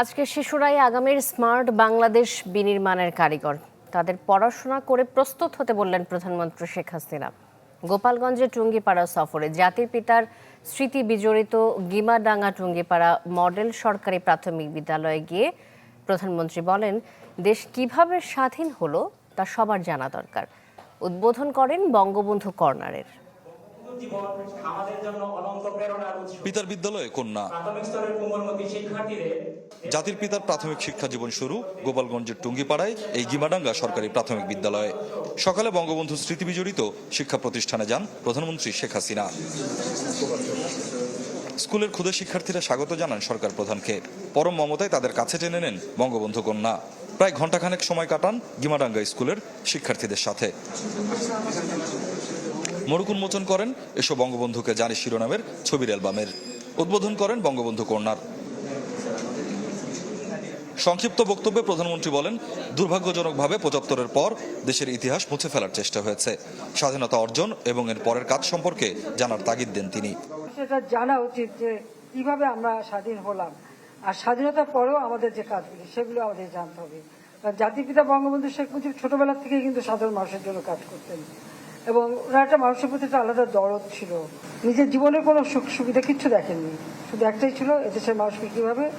আজকে শিশুরাই আগামীর স্মার্ট বাংলাদেশ বিনির্মাণের কারিগর। তাদের পড়াশোনা করে প্রস্তুত হতে বললেন প্রধানমন্ত্রী শেখ হাসিনা। গোপালগঞ্জে টুঙ্গিপাড়া সফরে জাতির পিতার স্মৃতি বিজড়িত গিমাডাঙ্গা টুঙ্গিপাড়া মডেল সরকারি প্রাথমিক বিদ্যালয়ে গিয়ে প্রধানমন্ত্রী বলেন, দেশ কীভাবে স্বাধীন হলো তা সবার জানা দরকার। উদ্বোধন করেন বঙ্গবন্ধু কর্নারের। পিতার বিদ্যালয়ে কন্যা। জাতির পিতার প্রাথমিক শিক্ষা জীবন শুরু গোপালগঞ্জের টুঙ্গিপাড়ায় এই গিমাডাঙ্গা সরকারি প্রাথমিক বিদ্যালয়ে। সকালে বঙ্গবন্ধু স্মৃতি বিজড়িত শিক্ষা প্রতিষ্ঠানে যান প্রধানমন্ত্রী শেখ হাসিনা। স্কুলের ক্ষুদে শিক্ষার্থীরা স্বাগত জানান সরকার প্রধানকে। পরম মমতায় তাদের কাছে টেনে নেন বঙ্গবন্ধু কন্যা। প্রায় ঘণ্টাখানেক সময় কাটান গিমাডাঙ্গা স্কুলের শিক্ষার্থীদের সাথে। মরুক উন্মোচন করেন। এসব বঙ্গবন্ধুকে জানি শিরোনামের ছবির অ্যালবামের। উদ্বোধন করেন বঙ্গবন্ধু কন্যার। সংক্ষিপ্ত বক্তব্যে প্রধানমন্ত্রী বলেন, দুর্ভাগ্যজনকভাবে পঁচাত্তরের পর দেশের ইতিহাস মুছে ফেলার চেষ্টা হয়েছে। স্বাধীনতা অর্জন এবং এর পরের কাজ সম্পর্কে জানার তাগিদ দেন তিনি। সেটা জানা উচিত যে কীভাবে আমরা স্বাধীন হলাম। আর স্বাধীনতার পরেও আমাদের যে কাজগুলি সেগুলো আমাদের জানতে হবে। জাতির পিতা বঙ্গবন্ধু শেখ মুজিব ছোটবেলা থেকে কিন্তু সাধারণ মানুষের জন্য কাজ করতেন। এবং ওনার একটা মানুষের প্রতি একটা আলাদা দরদ ছিল। নিজের জীবনের কোনো সুখ সুবিধা কিচ্ছু দেখেননি। শুধু একটাই ছিল এদেশের মানুষকে কীভাবে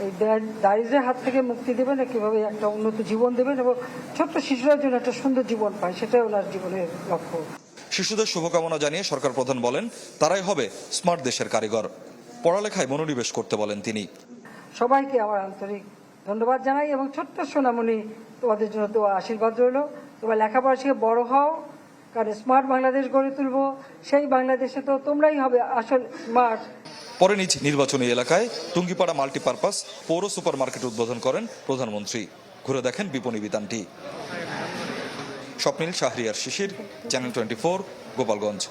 এই দা- দারিদ্র্যের হাত থেকে মুক্তি দেবেন কীভাবে একটা উন্নত জীবন দেবেন এবং ছোট্ট শিশুরা যেন একটা সুন্দর জীবন পায় সেটাই ওনার জীবনের লক্ষ্য। শিশুদের শুভকামনা জানিয়ে সরকার প্রধান বলেন তারাই হবে স্মার্ট দেশের কারিগর। পড়ালেখায় মনোনিবেশ করতে বলেন তিনি। সবাইকে আমার আন্তরিক ধন্যবাদ জানাই এবং ছোট্ট সোনামণি তোমাদের জন্য তো আশীর্বাদ রইল। তোমার লেখাপড়া শিখে বড় হও। কারণ স্মার্ট বাংলাদেশ গড়ে তুলবো, সেই বাংলাদেশে তো তোমরাই হবে আসল স্মার্ট পরে নিজ নির্বাচনী এলাকায়, টুঙ্গিপাড়া মাল্টিপারপাস পৌর সুপার মার্কেট উদ্বোধন করেন প্রধানমন্ত্রী। ঘুরে দেখেন বিপণী বিতানটি। Swapnil Shahriar Shishir, channel twenty Gopalganj.